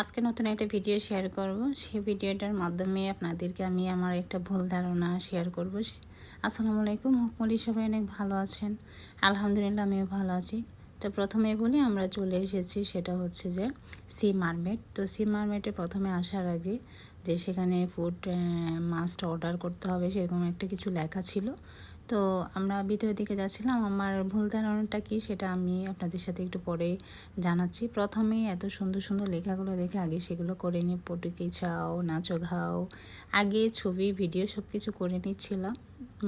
আজকে নতুন একটা ভিডিও শেয়ার করব। সেই ভিডিওটার মাধ্যমে আপনাদেরকে আমি আমার একটা ভুল ধারণা শেয়ার করব। আসসালামু আলাইকুম, হুকমলি সবাই অনেক ভালো আছেন? আলহামদুলিল্লাহ, আমিও ভালো আছি। তো প্রথমে বলি, আমরা চলে এসেছি, সেটা হচ্ছে যে সি মার্মেট। তো সি মার্মেটে প্রথমে আসার আগে যে সেখানে ফুড মাস্ট অর্ডার করতে হবে, সেরকম একটা কিছু লেখা ছিল। তো আমরা ভিতরের দিকে যাচ্ছিলাম। আমার ভুল ধারণাটা কি সেটা আমি আপনাদের সাথে একটু পরে জানাচ্ছি। প্রথমেই এত সুন্দর সুন্দর লেখাগুলো দেখে আগে সেগুলো করে নিয়ে, পটুকি ছাও নাচো ঘাও আগে ছবি, ভিডিও সব কিছু করে নিচ্ছিলাম।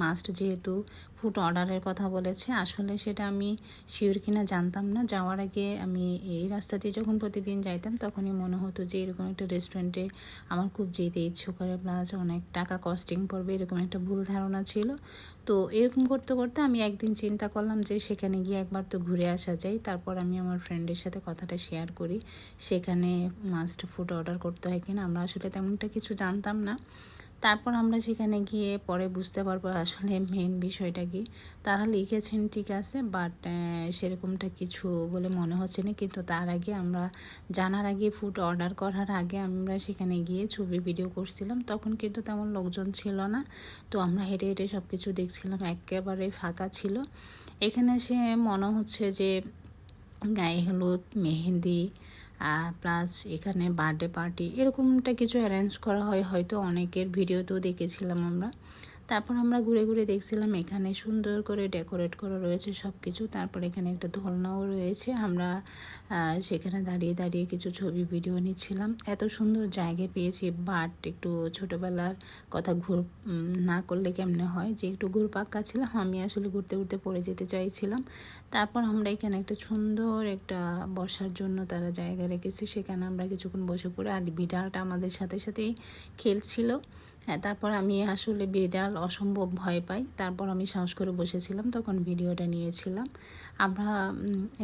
মাস্ট যেহেতু ফুড অর্ডারের কথা বলেছে, আসলে সেটা আমি শিওর কিনা জানতাম না। যাওয়ার আগে আমি এই রাস্তা দিয়ে যখন প্রতিদিন যাইতাম, তখনই মনে হতো যে এরকম একটা রেস্টুরেন্টে আমার খুব যেতে ইচ্ছে করে প্লাস অনেক টাকা কস্টিং পড়বে, এরকম একটা ভুল ধারণা ছিল। তো এরকম করতে করতে আমি একদিন চিন্তা করলাম যে সেখানে গিয়ে একবার তো ঘুরে আসা যায়। তারপর আমি আমার ফ্রেন্ডের সাথে কথাটা শেয়ার করি, সেখানে মাস্ট ফুড অর্ডার করতে হয় কিনা, আমরা আসলে তেমনটা কিছু জানতাম না। তারপর আমরা সেখানে গিয়ে পরে বুঝতে পারব আসলে মেন বিষয়টা কি। তারা লিখেছেন, ঠিক আছে বাট সেরকমটা কিছু বলে মনে হচ্ছে না। কিন্তু তার আগে আমরা, জানার আগে ফুড অর্ডার করার আগে আমরা সেখানে গিয়ে ছবি ভিডিও করছিলাম। তখন কিন্তু তেমন লোকজন ছিল না। তো আমরা হেঁটে হেঁটে সব কিছু দেখছিলাম, একেবারে ফাঁকা ছিল। এখানে সে মনে হচ্ছে যে গায়ে হলুদ, মেহেন্দি প্লাস এখানে বার্থডে পার্টি এরকমটা কিছু অ্যারেঞ্জ করা হয়। হয়তো অনেকের ভিডিওতেও দেখেছিলাম আমরা। তারপর আমরা ঘুরে ঘুরে দেখছিলাম এখানে সুন্দর করে ডেকোরেট করা রয়েছে সব কিছু তারপর এখানে একটা দোলনাও রয়েছে। আমরা সেখানে দাঁড়িয়ে দাঁড়িয়ে কিছু ছবি, ভিডিও নিচ্ছিলাম। এত সুন্দর জায়গা পেয়েছি, বাট একটু ছোটোবেলার কথা ঘুর না করলে কেমনে হয়? যে একটু ঘুর পাক্কা ছিলাম, আমি আসলে ঘুরতে ঘুরতে পড়ে যেতে চাইছিলাম। তারপর আমরা এখানে একটা সুন্দর একটা বসার জন্য তারা জায়গা রেখেছি। সেখানে আমরা কিছুক্ষণ বসে পড়ে আর বিড়ালটা আমাদের সাথে সাথেই খেলছিল। হ্যাঁ তারপর আমি আসলে বিড়াল অসম্ভব ভয় পাই। তারপর আমি সাহস করে বসেছিলাম, তখন ভিডিওটা নিয়েছিলাম। আমরা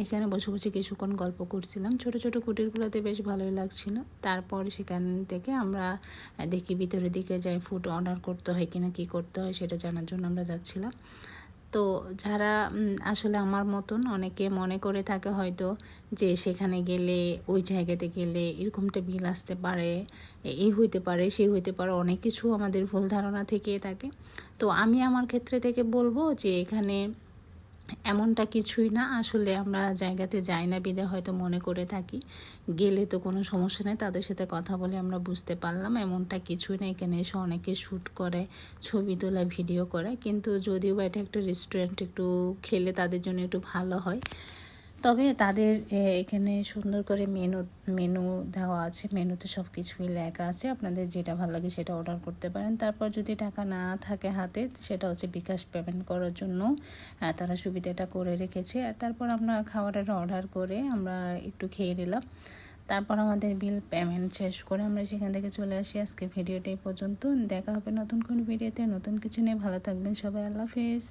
এখানে বসে বসে কিছুক্ষণ গল্প করছিলাম। ছোট ছোট কুটিরগুলোতে বেশ ভালোই লাগছিল। তারপর সেখান থেকে আমরা দেখি ভিতরের দিকে যাই ফুড অর্ডার করতে হয় কিনা, কি করতে হয়, সেটা জানার জন্য আমরা যাচ্ছিলাম। তো যারা আসলে আমার মতন অনেকে মনে করে থাকে হয়তো যে সেখানে গেলে ওই জায়গাতে গেলে এরকমটা বিল আসতে পারে এই হইতে পারে, সে হইতে পারে, অনেক কিছু আমাদের ভুল ধারণা থেকে থাকে। তো আমি আমার ক্ষেত্রে থেকে বলব যে এখানে এমনটা কিছুই না। আসলে আমরা জায়গাতে যাই না বিদে, হয়তো মনে করে থাকি। গেলে তো কোনো সমস্যা নেই, তাদের সাথে কথা বলে আমরা বুঝতে পারলাম। এমনটা কিছুই না, এখানে এসে অনেকে শ্যুট করে, ছবি তোলা ভিডিও করে। কিন্তু যদিও বা এটা একটা রেস্টুরেন্ট একটু খেলে তাদের জন্য একটু ভালো হয়। তবে তাদের এখানে সুন্দর করে মেনু মেনু দেওয়া আছে। মেনুতে সব কিছুই লেখা আছে। আপনাদের যেটা ভালো লাগে সেটা অর্ডার করতে পারেন। তারপর যদি টাকা না থাকে হাতে, সেটা হচ্ছে বিকাশ পেমেন্ট করার জন্য তারা সুবিধাটা করে রেখেছে। তারপর আমরা খাবারের অর্ডার করে আমরা একটু খেয়ে নিলাম। তারপর আমাদের বিল পেমেন্ট শেষ করে আমরা সেখান থেকে চলে আসি। আজকে ভিডিওটা এই পর্যন্ত। দেখা হবে নতুন কোন ভিডিওতে নতুন কিছু নিয়ে ভালো থাকবেন সবাই। আল্লাহ হাফিজ।